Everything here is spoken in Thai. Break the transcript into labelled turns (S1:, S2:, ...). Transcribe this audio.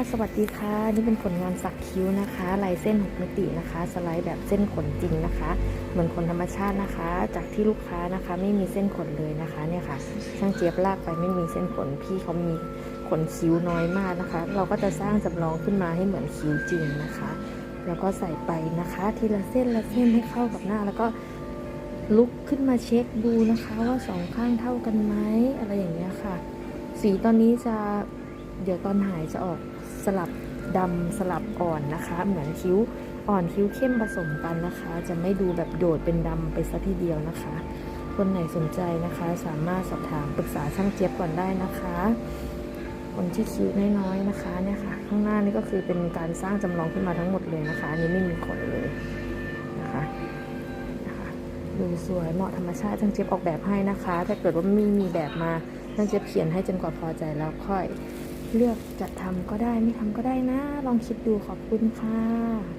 S1: สวัสดีค่ะ นี่เป็นผลงานสักคิ้วนะคะลายเส้น6มิตินะคะ สไลด์แบบเส้นขนจริงนะคะ เหมือนขนธรรมชาตินะคะ จากที่ลูกค้านะคะ ไม่มีเส้นขนเลยนะคะเนี่ยค่ะ ช่างเจี๊ยบลากไปไม่มีเส้นขนพี่เขามีขนคิ้วน้อยมากนะคะ เราก็จะสร้างจำลองขึ้นมาให้เหมือนคิ้วจริงนะคะ แล้วก็ใส่ไปนะคะ ทีละเส้นละเส้นให้เข้ากับหน้า แล้วก็ลุกขึ้นมาเช็คดูนะคะว่าสองข้างเท่ากันไหมอะไรอย่างเงี้ยค่ะ สีตอนนี้จะเดี๋ยวตอนหายจะออก สลับดำสลับอ่อนนะคะ เหมือนคิ้วอ่อนคิ้วเข้มผสมกันนะคะ จะไม่ดูแบบโดดเป็นดำไปซะทีเดียวนะคะ คนไหนสนใจนะคะ สามารถสอบถามปรึกษาช่างเจี๊ยบก่อนได้นะคะ คนที่คิ้วน้อยๆนะคะเนี่ยค่ะ ข้างหน้านี่ก็คือเป็นการสร้างจำลองขึ้นมาทั้งหมดเลยนะคะ อันนี้ไม่มีขนเลยนะคะนะคะดูสวยเหมาะธรรมชาติช่างเจี๊ยบออกแบบให้นะคะ ถ้าเกิดว่าไม่มีแบบมาช่างเจี๊ยบเขียนให้จนกว่าพอใจแล้วค่อย เลือกจะทำก็ได้ไม่ทำก็ได้นะ ลองคิดดูขอบคุณค่ะ